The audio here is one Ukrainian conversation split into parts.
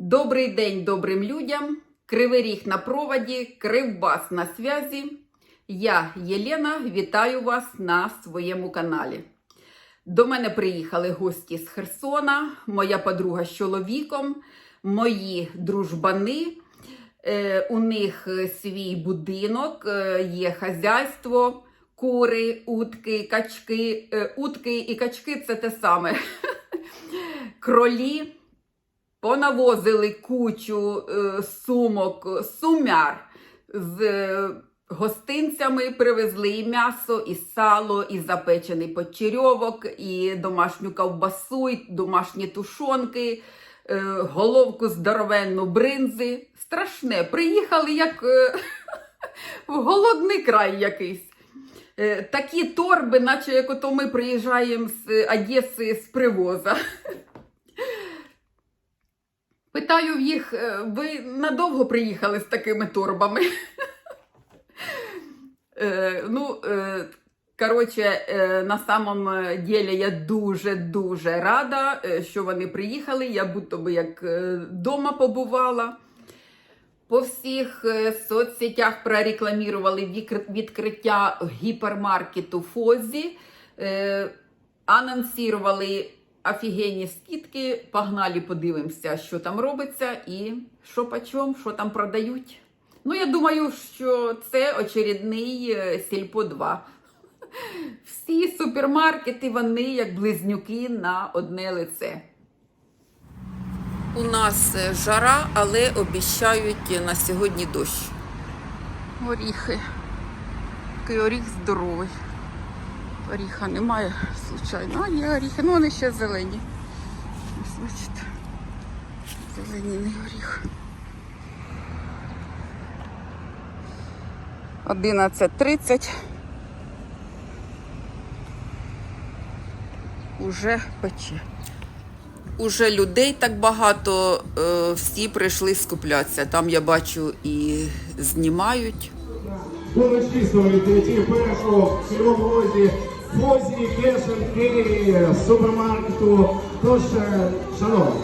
Добрий день добрим людям. Кривий ріг на проводі, кривбас на зв'язі. Я, Єлена, вітаю вас на своєму каналі. До мене приїхали гості з Херсона, моя подруга з чоловіком, мої дружбани. Е, у них свій будинок, е, є хазяйство, кури, утки, качки. Е, утки і качки це те саме. Кролі. Понавозили кучу е, сумок, сумяр з е, гостинцями, привезли і м'ясо, і сало, і запечений почерьовок, і домашню ковбасу, і домашні тушонки, е, головку здоровенну бринзи. Страшне. Приїхали як в голодний край якийсь. Такі торби, наче як ото ми приїжджаємо з Одеси з привоза. Питаю в їх, е, ви надовго приїхали з такими торбами? Е, Ну, е, коротше, на самом ділі я дуже-дуже рада, що вони приїхали. Я будто би як вдома побувала. По всіх соцсетях прорекламували вікр- відкриття гіпермаркету Фозі. Анонсували офігенні скидки. Погнали, подивимося, що там робиться і що почем, що там продають. Ну, я думаю, що це очередний е, Сільпо 2. Всі супермаркети, вони як близнюки на одне лице. У нас е, жара, але обіцяють на сьогодні дощ. Оріхи. Такий оріх здоровий. Оріха немає, звичайно. А є оріхи, ну вони ще зелені. Ось бачите. Зеленіний оріх. 11.30. Уже пече. Уже людей так багато, е, всі прийшли скуплятися. Там я бачу і знімають. Кулачки свої ті першого в цілому розі Фозі, Кешенки, супермаркету. Тож, е, шановні,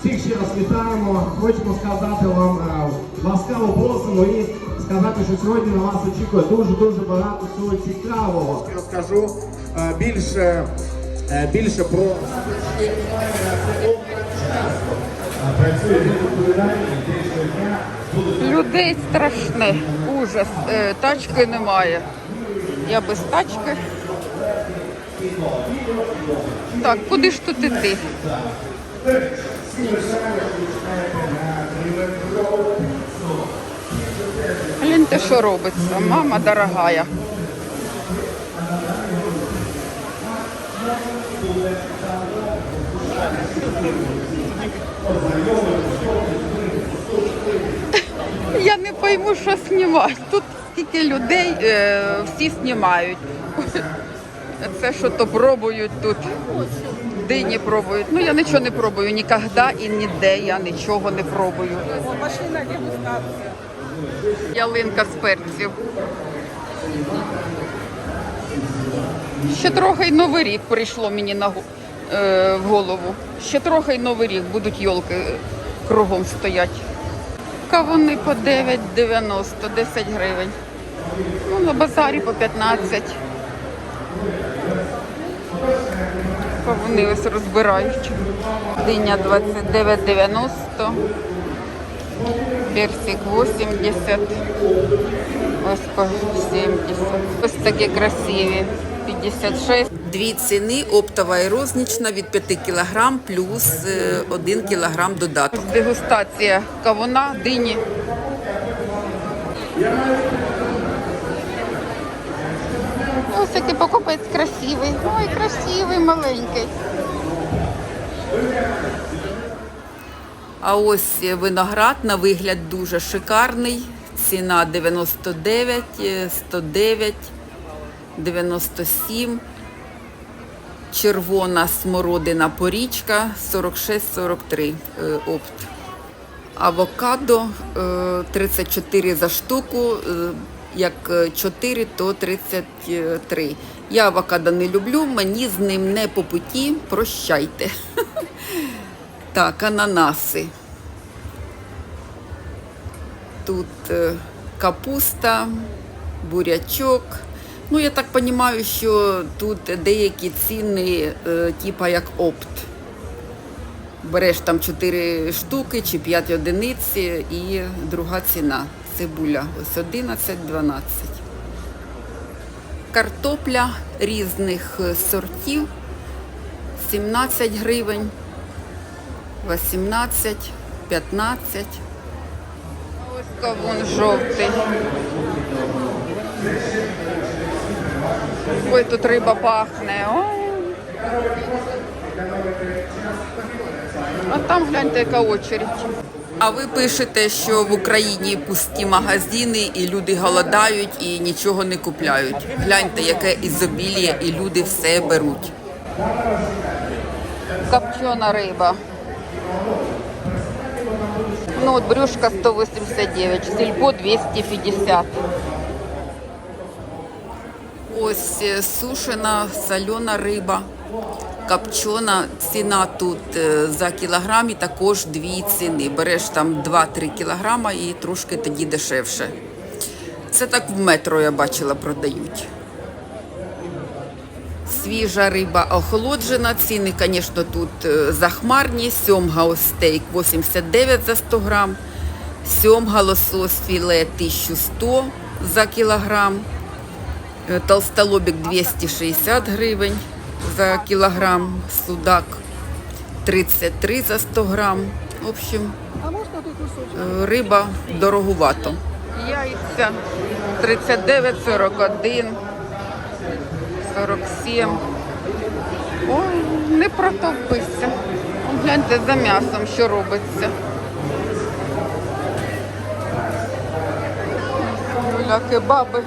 всіх ще раз вітаємо. Хочемо сказати вам е, ласкаво просимо і сказати, що сьогодні на вас очікує дуже-дуже багато всього цікавого. Розкажу е, більше, більше про. Людей страшне, ужас. Тачки немає. Я без тачки. Так, куди ж тут іти? Гляньте, що робиться, мама дорогая. Я не пойму, що знімати. Тут скільки людей, е, всі знімають. Це що то пробують тут. Дині пробують. Ну я нічого не пробую ніколи і ніде я нічого не пробую. Машина дегустація. Ялинка з перців. Ще трохи й новий рік прийшло мені на е, в голову. Ще трохи й новий рік будуть йолки кругом стоять. Кавуни по 9,90, 10 гривень. Ну, на базарі по 15. Кавуни ось розбирають. Диня 29,90. Персик 80. Ось по 70. Ось такі красиві. 56. Дві ціни оптова і рознічна від 5 кг плюс 1 кг додаток. Дегустація кавуна, дині. Ось який покупець красивий. Ой, красивий, маленький. А ось виноград на вигляд дуже шикарний. Ціна 99, е, 109, 97. Червона смородина порічка 46-43 е, опт. Авокадо е, 34 за штуку. Е, Як е, 4, то 33. Я авокадо не люблю, мені з ним не по путі. Прощайте. Так, ананаси. Тут е, капуста, бурячок. Ну, я так розумію, що тут деякі ціни, е, типа як опт. Береш там 4 штуки чи 5 одиниць і друга ціна. Цибуля ось 11-12. Картопля різних сортів 17 гривень, 18, 15. Ось кавун жовтий. Ой, тут риба пахне. Ой. А там гляньте, яка очередь. А ви пишете, що в Україні пусті магазини і люди голодають і нічого не купляють. Гляньте, яке ізобілія, і люди все беруть. Копчена риба. Ну от брюшка 189, сільпо 250. Ось е, сушена солена риба. Копчена ціна тут е, за кілограм і також дві ціни. Береш там 2-3 кілограма і трошки тоді дешевше. Це так в метро я бачила продають. Свіжа риба охолоджена. Ціни, звісно, тут е, захмарні. Сьомга ось стейк 89 за 100 грам. Сьомга лосось філе 1100 за кілограм. Е, Толстолобик 260 гривень за кілограм. Судак 33 за 100 грам. В общем, е, риба дороговато. Яйця 39, 41. 47. Ой, не протовпися. Гляньте за м'ясом, що робиться. Гуля кебаби.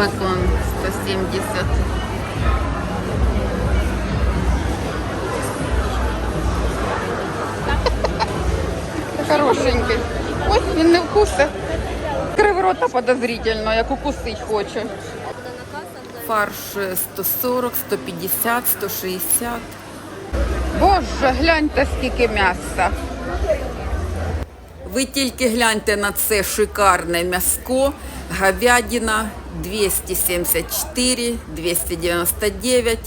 Бекон 170. Хорошенький. Ой, він не вкусе. Крив рота подозрительно, як укусить хоче. Фарш 140, 150, 160. Боже, гляньте, скільки м'яса. Ви тільки гляньте на це шикарне м'яско. Говядина 274, 299,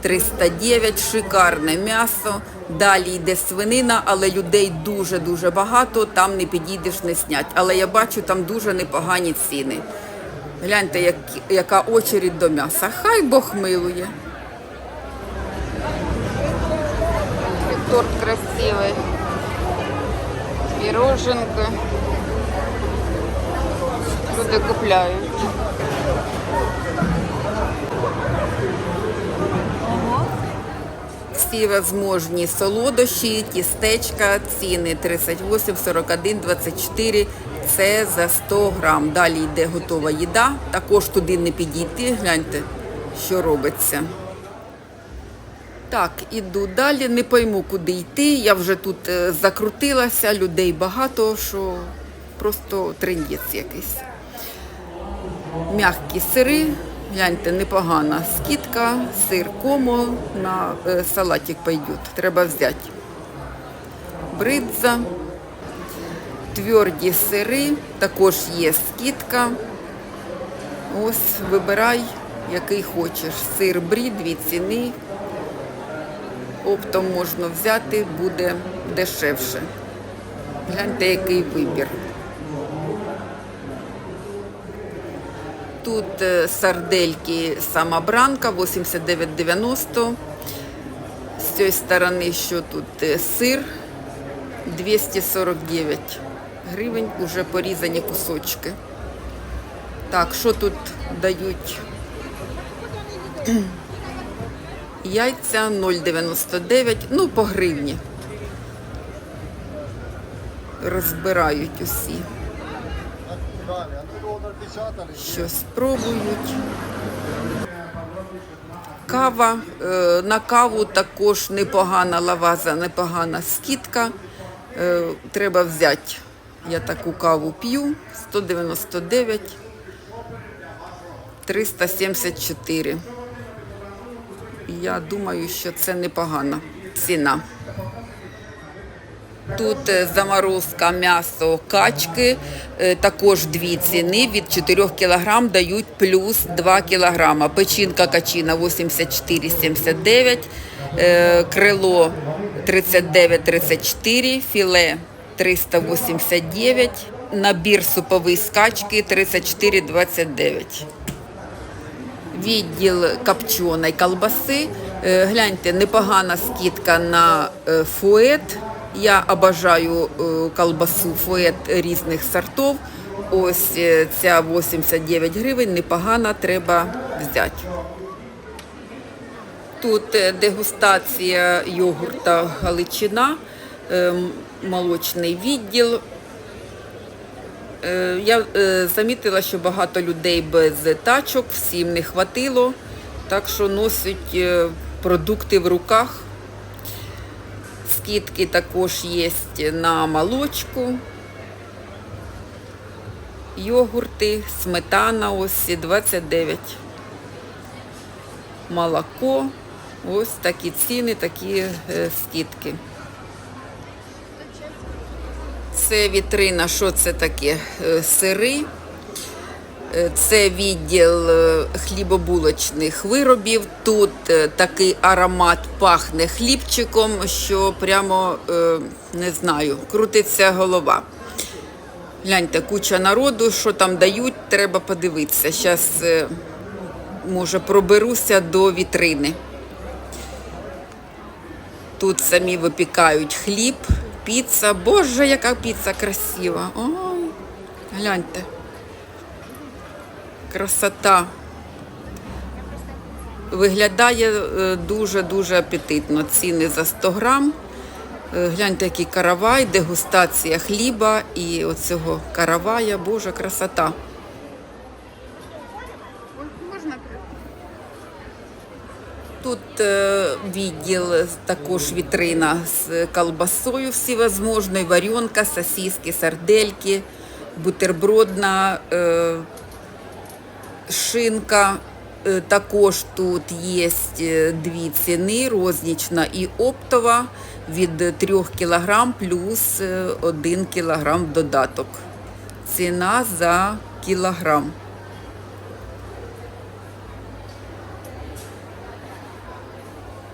309. Шикарне м'ясо. Далі йде свинина, але людей дуже-дуже багато. Там не підійдеш, не снять. Але я бачу, там дуже непогані ціни. Гляньте, як, яка очередь до м'яса. Хай Бог милує. Торт красивий. Піроженки. Люди купляють. Всі возможні солодощі, тістечка, ціни 38, 41, 24. Це за 100 грам. Далі йде готова їда. Також туди не підійти. Гляньте, що робиться. Так, іду далі, не пойму, куди йти. Я вже тут е, закрутилася, людей багато, що просто трендець якийсь. М'які сири, гляньте, непогана скидка, сир комо на е, салатик пойдет. Треба взяти. Бридза, тверді сири, також є скидка. Ось вибирай, який хочеш. Сир брі, дві ціни. Оптом можна взяти, буде дешевше. Гляньте, який вибір. Тут е, сардельки самобранка 89,90. З цієї сторони, що тут е, сир 249 гривень, уже порізані кусочки. Так, що тут дають? Яйця 0,99, ну по гривні. Розбирають усі. Що спробують. Кава. Е, На каву також непогана лаваза, непогана скидка. Е, Треба взяти Я таку каву п'ю 199 374. Я думаю, що це непогана ціна. Тут е, заморозка м'ясо качки, е, також дві ціни. Від 4 кг дають плюс 2 кг. Печінка качина 84,79, е, крило 39,34, філе 389, набір суповий з качки 34,29 відділ копченої колбаси. Е, Гляньте, непогана скидка на е, фует. Я обожаю е, колбасу фует різних сортів. Ось ця 89 гривень, непогана, треба взяти. Тут дегустація йогурта Галичина, е, молочний відділ. Е, Я е, замітила, що багато людей без тачок, всім не хватило, так що носять е, продукти в руках. Скидки також є на молочку, йогурти, сметана ось 29. Молоко, ось такі ціни, такі скидки. Це вітрина, що це таке? Е, Сири. Е, Це відділ е, хлібобулочних виробів. Тут такий аромат пахне хлібчиком, що прямо не знаю, крутиться голова. Гляньте, куча народу, що там дають, треба подивитися. Зараз, може, проберуся до вітрини. Тут самі випікають хліб, піца. Боже, яка піца красива. Ой, гляньте. Красота. Виглядає дуже-дуже апетитно. Ціни за 100 грам. Е, Гляньте, який каравай, дегустація хліба і оцього каравая. Боже, красота. Тут е, відділ також вітрина з колбасою всевозможною, варенка, сосиски, сардельки, бутербродна е, шинка. Е, Також тут є дві ціни, рознічна і оптова від 3 кг плюс 1 кг додаток. Ціна за кілограм.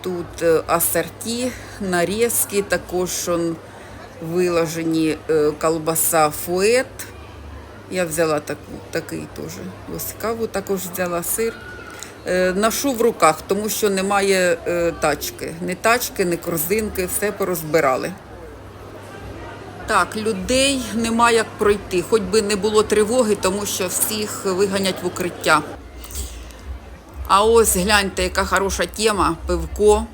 Тут е, асорті, нарізки, також он, виложені е, колбаса фует. Я взяла таку, такий теж. Ось каву також взяла сир. Е, Ношу в руках, тому що немає тачки. Ні тачки, ні корзинки, все порозбирали. Так, людей немає як пройти, хоч би не було тривоги, тому що всіх виганять в укриття. А ось гляньте, яка хороша тема, пивко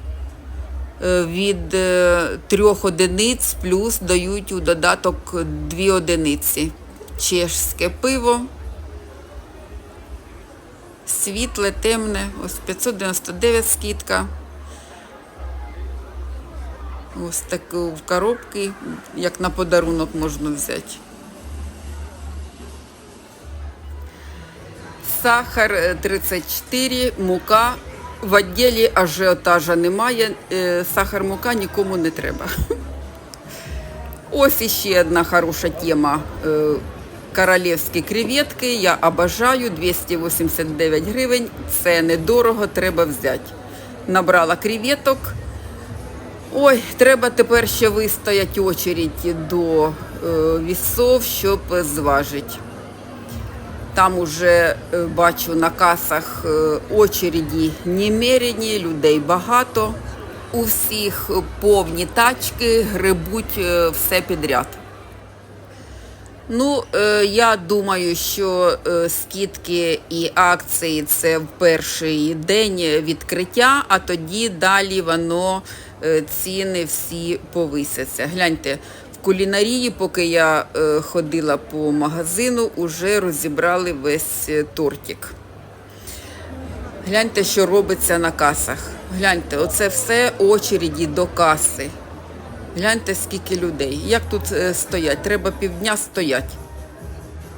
Е, від е, трьох одиниць плюс дають у додаток дві одиниці. Чешське пиво. Світле, темне, ось 599 скидка. Ось таку в коробки, як на подарунок можна взяти. Сахар е, 34, мука. В відділі ажіотажа немає. е, Сахар, мука нікому не треба. Ось іще одна хороша тема. е, Королівські креветки. Я обожаю 289 гривень. Це недорого, треба взяти. Набрала креветок. Ой, треба тепер ще вистояти очередь до е, вісов, щоб зважити. Там уже е, бачу на касах е, очереді немерені, людей багато. У всіх повні тачки, грибуть е, все підряд. Ну, я думаю, що скидки і акції це в перший день відкриття, а тоді далі воно ціни всі повисяться. Гляньте, кулінарії, поки я е, ходила по магазину, уже розібрали весь е, тортик. Гляньте, що робиться на касах. Гляньте, оце все очереді до каси. Гляньте, скільки людей. Як тут е, стоять? Треба півдня стоять.